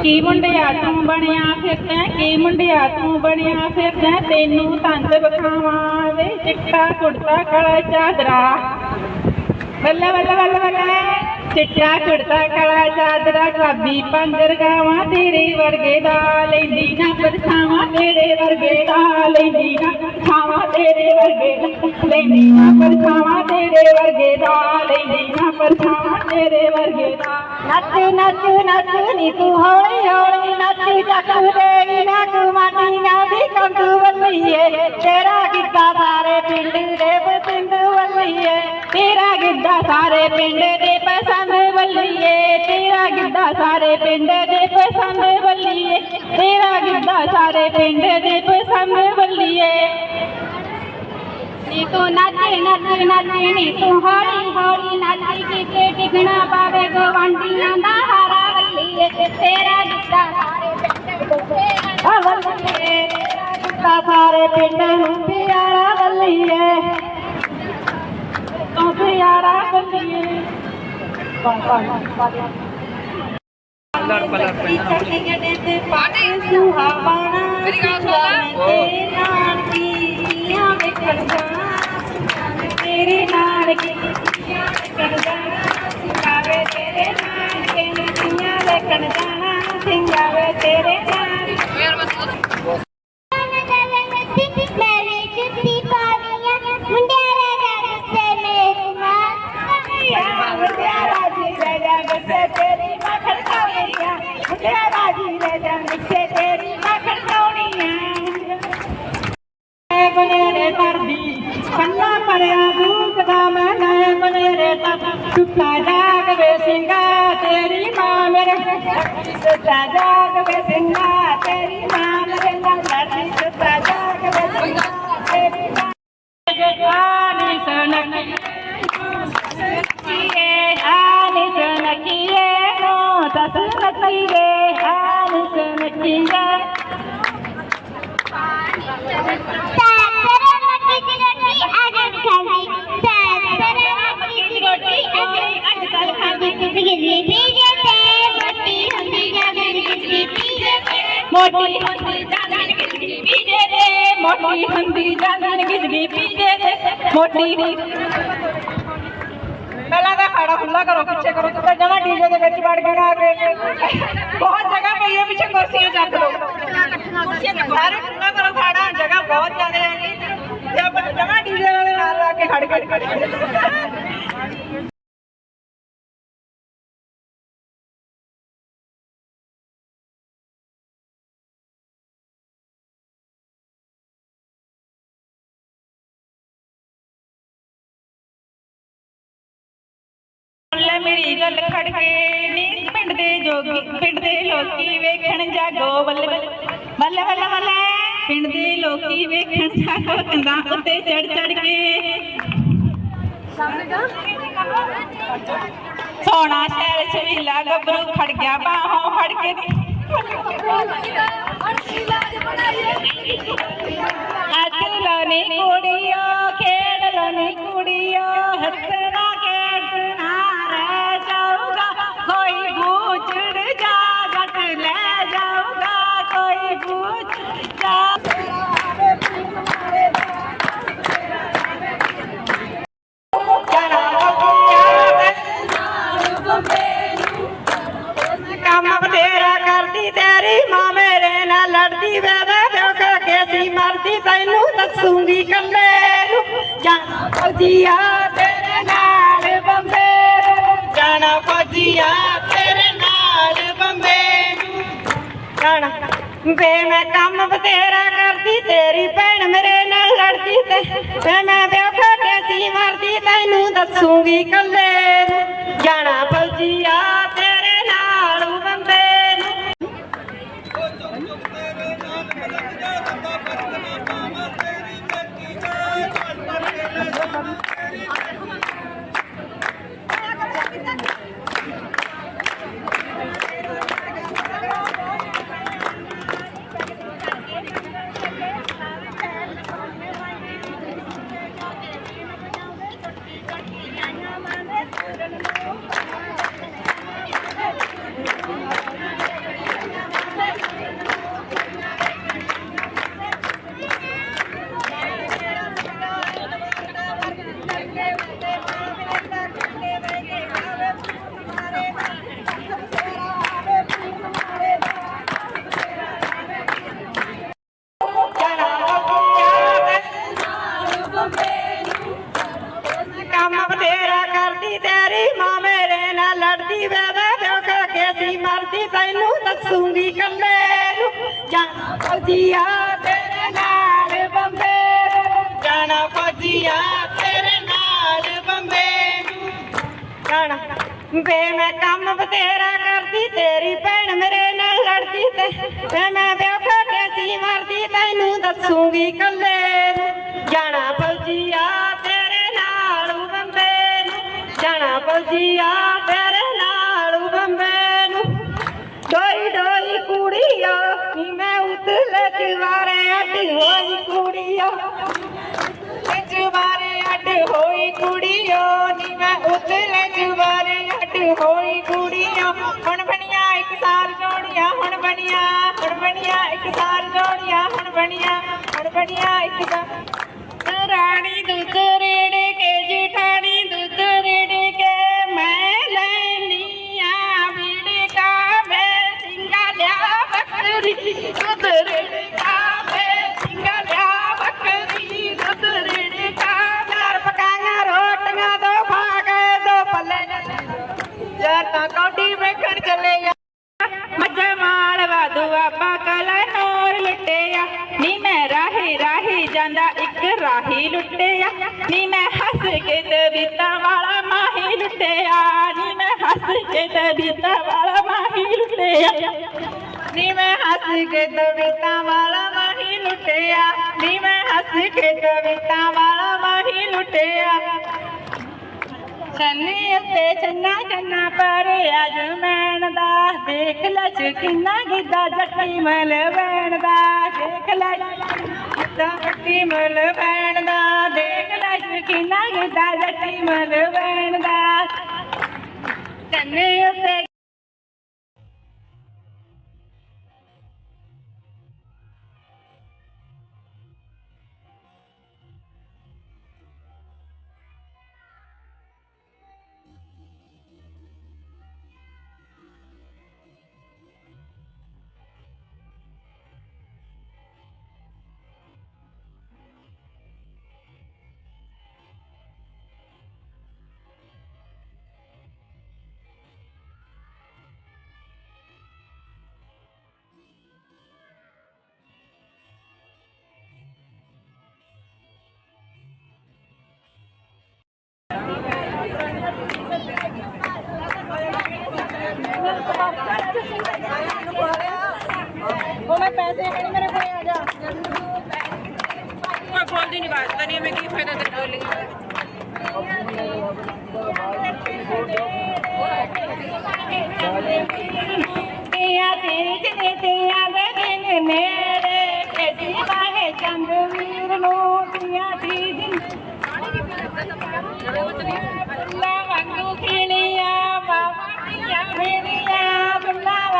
ਕੀ ਮੁੰਡਿਆ ਤੂੰ ਬਣਿਆ? ਫਿਰਦਾ ਕੀ ਮੁੰਡਿਆ ਤੂੰ ਬਣਿਆ? ਫਿਰਦਾ ਤੈਨੂੰ ਤੰਦ ਵਿਖਾਵਾਂ ਵੇ ਚਿੱਟਾ ਕੁੜਤਾ, ਕਾਲਾ ਚਾਦਰਾ। ਬੱਲੇ ਬੱਲੇ ਬੱਲੇ ਬੱਲੇ। ਚਿੱਟਾ ਕੁੜਤਾ, ਕਾਲਾ ਚਾਦਰਾ, ਗੁਲਾਬੀ ਪੰਜਰ ਗਾਵਾਂ ਤੇਰੇ ਵਰਗੇ ਦਾ। ਲੈਂਦੀ ਨਾ ਪਰਛਾਵਾਂ ਤੇਰੇ ਵਰਗੇ ਦਾ। ਲੈਂਦੀ ਨਾ ਪਰਛਾਵਾਂ ਤੇਰੇ ਵਰਗੇ ਦਾ। ਲੈਂਦੀ ਨਾ ਪਰਛਾਵਾਂ ਤੇਰੇ ਵਰਗੇ ਦਾ। ਲੈਂਦੀ ਨਾ ਪਰਛਾਵਾਂ ਤੇਰੇ ਵਰਗੇ ਦਾ ਨੱਚ ਨੱਚ ਨੱਚ, ਨੀ ਤੂੰ ਹੌਲੀ ਹੌਲੀ ਨੱਚ ਚੱਕ ਦੇ ਨੱਕ ਮਾਟੀ ਨਾ ਦੀ ਕੰਦੂ ਵੱਲੀਏ ਤੇਰਾ ਗਿੱਧਾ ਸਾਰੇ ਪਿੰਡ ਦੇ ਪਸੰਦ ਵੱਲੀਏ ਤੇਰਾ ਗਿੱਧਾ ਸਾਰੇ ਪਿੰਡ ਦੇ ਪਸੰਦ ਵੱਲੀਏ ਤੇਰਾ ਗਿੱਧਾ ਸਾਰੇ ਪਿੰਡ ਦੇ ਪਸੰਦ ਵੱਲੀਏ ਤੇਰਾ ਗਿੱਧਾ ਸਾਰੇ ਪਿੰਡ ਦੇ ਪਸੰਦ ਵੱਲੀਏ ਨੀ ਤੂੰ ਨੱਚ ਨੱਚ ਨੱਚ ਨੀ ਤੂੰ ਹੌਲੀ ਹੌਲੀ ਨੱਚ ਕਿਤੇ ਟਿਕਣਾ ਪਾਵੇ ਗਵਾਂਡੀਆਂ ਦਾ ਹਾਰਾ ਵੱਲੀਏ ਤੇਰਾ ਗਿੱਧਾ ਸਾਰੇ ਪਿੰਡ ਦੇ ਪਸੰਦ ਵੱਲੀਏ ਤੇਰਾ ਗਿੱਧਾ ਸਾਰੇ ਪਿੰਡ ਨੂੰ ਪਿਆਰਾ ਵੱਲੀਏ। ਤੂੰ ਪਿਆਰਾ ਵੱਲੀਏ। ਲੜ ਪਲੜ ਪੈਂਦਾ ਪਾਣੀ ਸੁਹਾਵਣਾ ਮੇਰੀ ਗੱਲ ਸੁਣ ਲੈ। ਤੇਰੇ ਤੇਰੇ ਨਾਲ ਕੀਆਂ ਵੇਖਣ ਜਾਣਾ ਤੇਰੇ ਨਾਲ ਕੇ ਵੇਖਣ ਜਾਣਾ ਸਿੰਗਾਵੇ ਮਾਂ ਮੇਰੇ ਸੁੱਤਾ ਜਾਗ ਵੇ ਸਿੰਘਾ ਤੇਰੀ ਮਾਂ ਮੇਰੇ ਨਾਲ ਲੜਦੀ ਸੁੱਤਾ ਜਾਗ ਮੋਟੀ ਹੁੰਦੀ ਜਾਂਦਨ ਗਿਜਗੀ ਪੀਜੇ ਦੇ, ਮੋਟੀ ਹੁੰਦੀ ਜਾਂਦਨ ਗਿਜਗੀ ਪੀਜੇ ਦੇ, ਮੋਟੀ ਪਹਿਲਾਂ ਤਾਂ ਖਾੜਾ ਖੁੱਲਾ ਕਰੋ, ਪਿੱਛੇ ਕਰੋ, ਤੇ ਜਮਾ ਡੀਜੇ ਦੇ ਵਿੱਚ ਵੜ ਕੇ ਆ ਕੇ। ਬਹੁਤ ਜਗ੍ਹਾ ਪਈ ਹੈ, ਪਿੱਛੇ ਕੁਰਸੀਆਂ ਚੱਕ ਲਓ। ਸਾਰੇ ਖੁੱਲਾ ਕਰੋ ਖਾੜਾ ਜਗ੍ਹਾ ਬਹੁਤ ਜ਼ਿਆਦਾ ਹੈਗੀ। ਤੇ ਆਪਾਂ ਜਮਾ ਡੀਜੇ ਵਾਲੇ ਨਾਲ ਲਾ ਕੇ ਖੜ ਕੇ ਲੈ ਗੱਲ ਖੜ ਕੇ ਨੀ ਪਿੰਡ ਦੇ ਜੋਗੀ, ਪਿੰਡ ਦੇ ਲੋਕੀ ਵੇਖਣ ਜਾਗੋ ਬੱਲੇ ਬੱਲੇ ਬੱਲੇ ਬੱਲੇ ਪਿੰਡ ਦੇ ਲੋਕੀ ਵੇਖਣ ਜਾਗੋ, ਕੰਧਾਂ ਉੱਤੇ ਚੜ ਚੜ ਕੇ। ਸੋਨਾ ਸ਼ਹਿਰ ਛਵੀਲਾ ਗੱਭਰੂ ਖੜ ਗਿਆ, ਬਾਹੋਂ ਫੜ ਕੇ। ਹੱਥ ਦੱਸੂਗੀ ਕੱਲੇ ਨੂੰ, ਜਾਣਾ ਫੌਜੀਆ ਤੇਰੇ ਨਾਲ ਬੰਬੇ ਜਾਣਾ ਫੌਜੀਆ ਤੇਰੇ ਨਾਲ ਬੰਬੇ ਨੂੰ। ਜਾਣਾ ਵੇ ਮੈਂ ਕੰਮ ਬਥੇਰਾ ਕਰਦੀ, ਤੇਰੀ ਭੈਣ ਮੇਰੇ ਨਾਲ ਲੜਦੀ ਤੇ ਵੇ ਮੈਂ ਵਿਆਹ ਕੇ ਸੀ, ਮਰਦੀ, ਤੈਨੂੰ ਦੱਸੂਗੀ ਕੱਲੇ ਨੂੰ। ਜਾਣਾ ਫੌਜੀਆ ਜਾਣਾ। ਵੇ ਮੈਂ ਕੰਮ ਬਤੇਰਾ ਕਰਦੀ, ਤੇਰੀ ਭੈਣ ਮੇਰੇ ਨਾਲ ਲੜਦੀ ਤੇ ਵੇ ਮੈਂ ਵਿਆਹ ਕੇ ਸੀ ਮਰਦੀ, ਤੈਨੂੰ ਦੱਸੂਗੀ ਕੱਲੇ ਜਾਣਾ ਫੌਜੀਆ ਤੇਰੇ ਨਾਲ ਬੰਬੇ ਨੂੰ। ਜਾਣਾ ਫੌਜੀਆ ਤੇਰੇ ਨਾਲ ਬੰਬੇ ਨੂੰ। ਡੋਈ ਡੋਈ ਕੁੜੀਆ ਨੀ ਮੈਂ ਉਤਲੇ ਚਵਾਰੇ ਅੱਡ ਹੋਈ ਕੁੜੀਆ ਜਵਾਰੇ ਅੱਡ ਹੋਈ ਕੁੜੀਓ ਨੀ ਮੈਂ ਉਤਲੇ ਜਵਾਰੇ ਅੱਡ ਹੋਈ ਕੁੜੀਓ। ਹੁਣ ਬਣੀਆਂ ਇੱਕ ਸਾਰ ਜੋੜੀਆਂ, ਹੁਣ ਬਣੀਆਂ ਹੁਣ ਬਣੀਆਂ ਇੱਕ ਸਾਰ ਜੋੜੀਆਂ, ਹੁਣ ਬਣੀਆਂ ਹੁਣ ਬਣੀਆਂ ਇੱਕ ਸਾਰ ਰਾਣੀ ਦੁੱਧ ਰੇੜੇ ਕੇ, ਜਠਾਣੀ ਦੁੱਧ ਰੇੜੇ ਕੇ, ਮੈਂ ਲੈਣੀ ਆ ਵੀੜੇ ਕਾ ਮੈਂ ਸਿੰਘਾ ਲਿਆ ਬੱਕਰੀ ਦੁੱਧ ਰੇੜੇ ਤਾਂ ਕੌਡੀ ਵੇਖਣ ਚੱਲੇ ਆ। ਮੱਝਾਂ ਮਾਲ ਵਾਦੂ ਆਪਾ ਕਲਾ ਨੋਰ ਲੁੱਟਿਆ ਨੀ ਮੈਂ ਰਾਹੀ ਰਾਹੀ ਜਾਂਦਾ, ਇੱਕ ਰਾਹੀ ਲੁੱਟਿਆ ਨੀ ਮੈਂ ਹੱਸ ਕੇ ਤਬੀਤਾ ਵਾਲਾ ਮਾਹੀ ਲੁੱਟਿਆ ਨੀ ਮੈਂ ਹੱਸ ਕੇ ਤਬੀਤਾ ਵਾਲਾ ਮਾਹੀ ਲੁੱਟਿਆ ਨੀ ਮੈਂ ਹੱਸ ਕੇ ਤਬੀਤਾ ਵਾਲਾ ਮਾਹੀ ਲੁੱਟਿਆ ਨੀ ਮੈਂ ਹੱਸ ਕੇ ਤਬੀਤਾ ਵਾਲਾ ਮਾਹੀ ਲੁੱਟਿਆ ਛੰਨੀ ਉੱਤੇ ਛੰਨਾ ਛੰਨਾ ਪਰ ਅਜਮੈਣ ਦਾ, ਦੇਖ ਲੈ ਕਿੰਨਾ ਗਿੱਦਾ ਜੱਟੀ ਮਲ ਬੈਣ ਦਾ, ਦੇਖ ਲੈ ਗਿੱਦਾ ਜੱਟੀ ਮਲ ਬੈਣ ਦਾ, ਦੇਖ ਲੈ ਕਿੰਨਾ ਗਿੱਦਾ ਜੱਟੀ ਮਲ ਬੈਣ ਦਾ। ਛੰਨੀ ਉੱਤੇ ਮੈਂ ਬੋਲਦੀ ਨਹੀਂ ਵਾਸਤਾ ਨਹੀਂ ਮੈਂ ਕੀ ਫਾਇਦਾ ਤੇ ਬੋਲੀ ਤੀਆਂ ਤੀਜ ਨੇ ਤੀਆਂ ਦਿਨ ਨੇੜੇ ਕਦੀ ਬਾਹੇ ਚੰਦ ਵੀਰ ਨੂੰ ਤੀਆਂ ਤੀਜ ਬੁੱਲਾ ਵਾਂਗੂ ਖਿੜੀਆਂ ਬਾਬਾ ਤੀਆਂ ਮੇਰੀਆਂ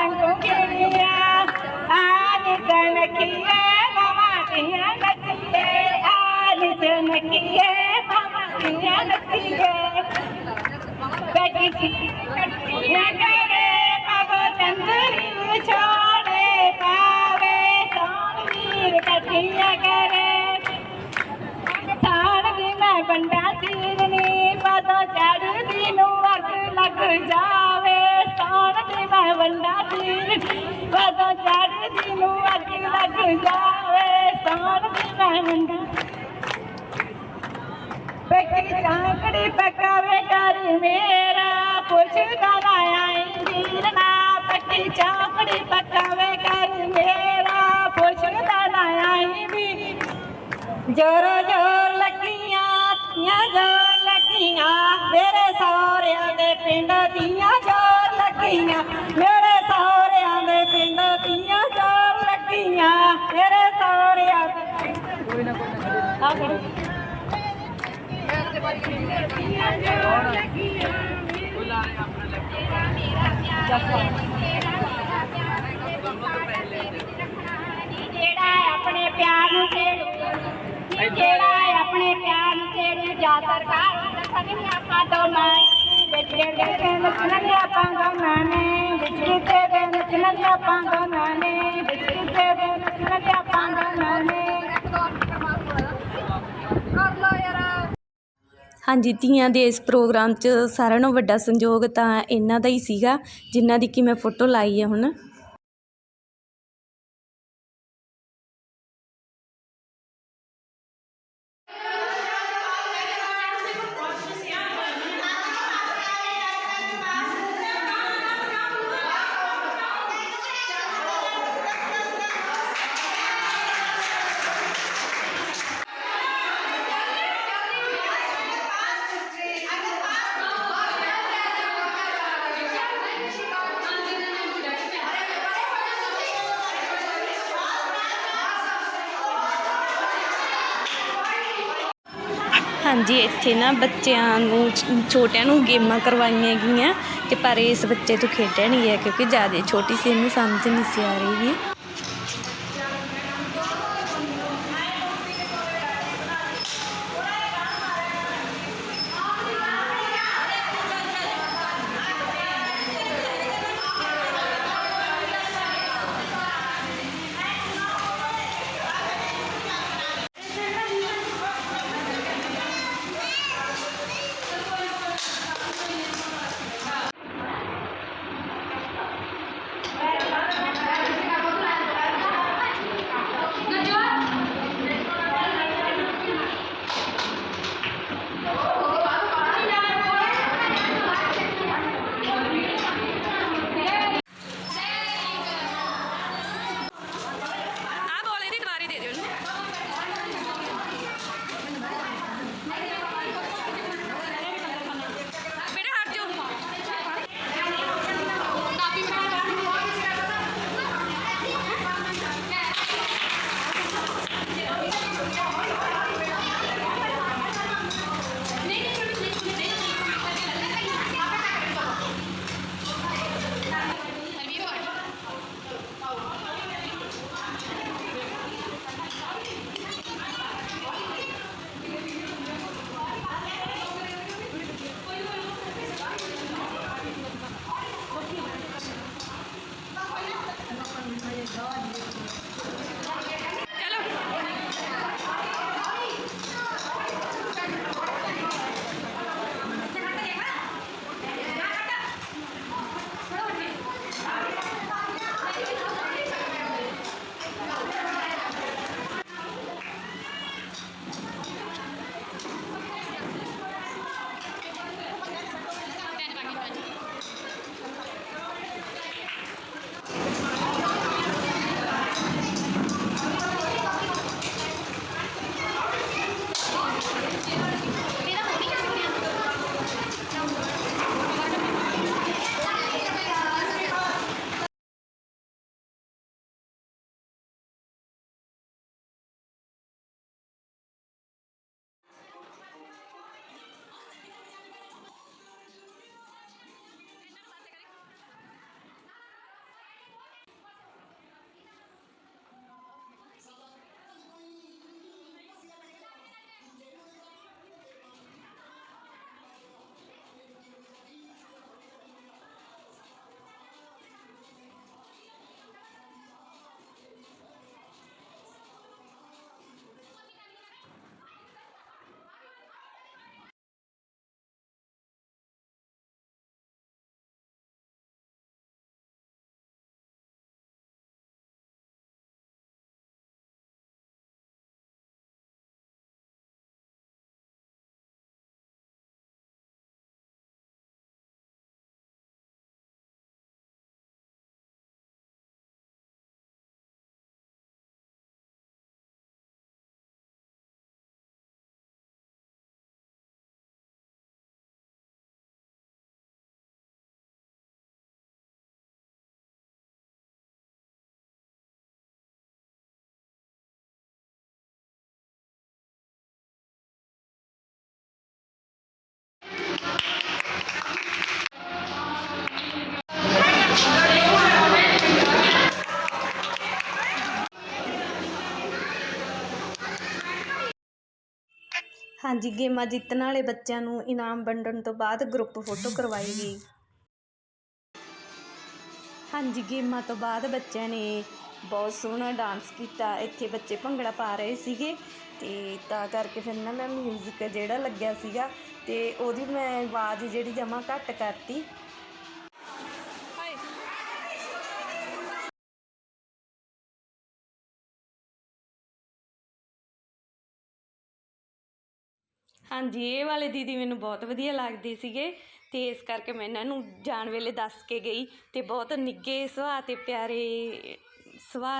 ਬੁੱਲਾ ਵਾਂਗੂ ਖਿੜੀਆਂ ਆਜ ਤਨਕੀਏ ਬਾਬਾ ਤੀਆਂ ਨੱਚੀਏ ਆਜ ਤਨਕੀਏ ਬਾਬਾ ਤੀਆਂ ਨੱਚੀਏ ਬੈਠੀ ਸੀ ਨਾ ਕਰੇ ਬਾਬਾ ਚੰਦਰੀ ਵਿਛੋੜੇ ਪਾਵੇ ਸੋਣ ਵੀਰ ਕਰੇ ਸਾੜ ਦੀ ਮੈਂ ਬੰਡਾ ਚੀਰਨੀ ਪਤਾ ਚੜਦੀ ਨੂੰ ਅੱਗ ਲੱਗ ਜਾਵੇ ਸਾੜ ਦੀ ਮੈਂ ਬੰਡਾ ਸੀਰਨੀ ਪਤਾ ਚੜਦੀ ਨੂੰ ਅੱਗ ਲੱਗ ਜਾਵੇ? ਸਾੜ ਦੀ ਮੈਂ ਬੰਡਾ ਪੱਕੀ ਚਾਂਕੜੀ ਪਕਾਵੇ ਕਰ ਮੇਰਾ, ਪੁੱਛਦਾ ਨਾ ਆਈ ਵੀਰ ਨਾ, ਪੱਕੀ ਚਾਂਕੜੀ ਪਕਾਵੇ ਕਰ ਮੇਰਾ, ਪੁੱਛਦਾ ਨਾ ਆਈ ਵੀ ਜੋਰ ਜੋਰ ਲੱਗੀਆਂ ਤੀਆਂ ਜੋਰ ਲੱਗੀਆਂ ਮੇਰੇ ਸਹੁਰਿਆਂ ਦੇ ਪਿੰਡ ਦੀਆਂ ਜੋਰ ਲੱਗੀਆਂ। ਮੇਰੇ ਸਹੁਰਿਆਂ ਦੇ ਪਿੰਡ ਦੀਆਂ ਜੋਰ ਲੱਗੀਆਂ। ਮੇਰੇ ਸਹੁਰਿਆਂ ਦੇ ਆ ਫੜੋ। ਜਿਹੜਾ ਆਪਣੇ ਪਿਆਰ ਨੂੰ ਜਿਹੜਾ ਆਪਣੇ ਪਿਆਰ ਨੂੰ ਛੇੜੂ ਜਾ ਸਰਕਾਰ ਹਾਂਜੀ, ਧੀਆਂ ਦੇ ਇਸ ਪ੍ਰੋਗਰਾਮ 'ਚ ਸਾਰਿਆਂ ਨਾਲੋਂ ਵੱਡਾ ਸੰਯੋਗ ਤਾਂ ਇਹਨਾਂ ਦਾ ਹੀ ਸੀਗਾ, ਜਿਨ੍ਹਾਂ ਦੀ ਕਿ ਮੈਂ ਫੋਟੋ ਲਾਈ ਹੈ ਹੁਣ। ਹਾਂਜੀ, ਇੱਥੇ ਨਾ ਬੱਚਿਆਂ ਨੂੰ, ਛੋਟਿਆਂ ਨੂੰ ਗੇਮਾਂ ਕਰਵਾਈਆਂ ਗਈਆਂ ਤੇ ਪਰ ਇਸ ਬੱਚੇ ਤੋਂ ਖੇਡਿਆ ਨਹੀਂ ਗਿਆ ਕਿਉਂਕਿ ਜ਼ਿਆਦਾ ਛੋਟੀ ਸੀ, ਇਹਨੂੰ ਸਮਝ ਨਹੀਂ ਸੀ ਆ ਰਹੀ হলো ਹਾਂਜੀ, ਗੇਮਾਂ ਜਿੱਤਣ ਵਾਲੇ ਬੱਚਿਆਂ ਨੂੰ ਇਨਾਮ ਵੰਡਣ ਤੋਂ ਬਾਅਦ ਗਰੁੱਪ ਫੋਟੋ ਕਰਵਾਈ ਗਈ ਹਾਂਜੀ, ਗੇਮਾਂ ਤੋਂ ਬਾਅਦ ਬੱਚਿਆਂ ਨੇ ਬਹੁਤ ਸੋਹਣਾ ਡਾਂਸ ਕੀਤਾ। ਇੱਥੇ ਬੱਚੇ ਭੰਗੜਾ ਪਾ ਰਹੇ ਸੀਗੇ ਤੇ ਤਾਂ ਕਰਕੇ ਫਿਰ ਨਾ ਮੈਂ 뮤직 ਜਿਹੜਾ ਲੱਗਿਆ ਸੀਗਾ ਤੇ ਉਹਦੀ ਮੈਂ ਆਵਾਜ਼ ਜਿਹੜੀ ਜਮਾ ਘੱਟ ਕਰਤੀ। ਹਾਂਜੀ, ਇਹ ਵਾਲੇ ਦੀਦੀ ਮੈਨੂੰ ਬਹੁਤ ਵਧੀਆ ਲੱਗਦੇ ਸੀਗੇ ਤੇ ਇਸ ਕਰਕੇ ਮੈਂ ਇਹਨਾਂ ਨੂੰ ਜਾਣ ਵੇਲੇ ਦੱਸ ਕੇ ਗਈ ਤੇ ਬਹੁਤ ਨਿੱਘੇ ਸੁਭਾਅ ਤੇ ਪਿਆਰੇ ਸੁਭਾਅ